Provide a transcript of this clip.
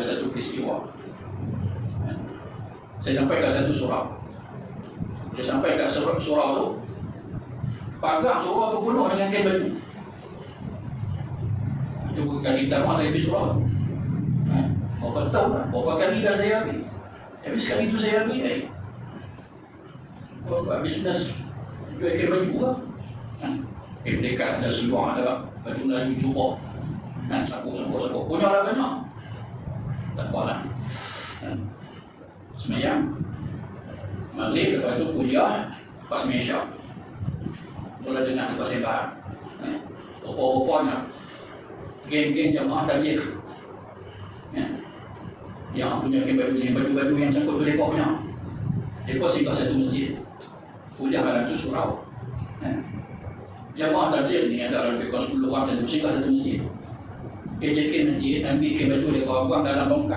ada satu peristiwa. Kan? Saya sampaikan satu surau. Dia sampai kat surau, surau tu, pagar surau tu penuh dengan kain baju. Itu bukan kita rumah saya pergi surau tu. Kan? Berapa tahun lah, berapa kali dah saya ambil. Tapi sekali tu saya ambil, eh. Berapa bisnes jual kain baju lah. Kan? Kain dekat ada seluar ada baju Melayu jubah. Kan? Saku, saku, saku. Punya lah banyak. Tak apa lah. Kan? Semayang. Maghrib, lepas tu kuliah, lepas Malaysia. Mula dengar lepas sebar. Eh, Rupa-rupanya, geng-geng jamaah tabligh. Ya. Yang punya baju, yang baju-baju yang sangkut tu mereka punya. Mereka singgah satu masjid. Kuliah dalam tu surau. Ya. Jamaah tabligh ni ada lebih kurang 10 orang tu, singgah satu masjid. Dia jaket masjid, ambil baju dia buang dalam longkang.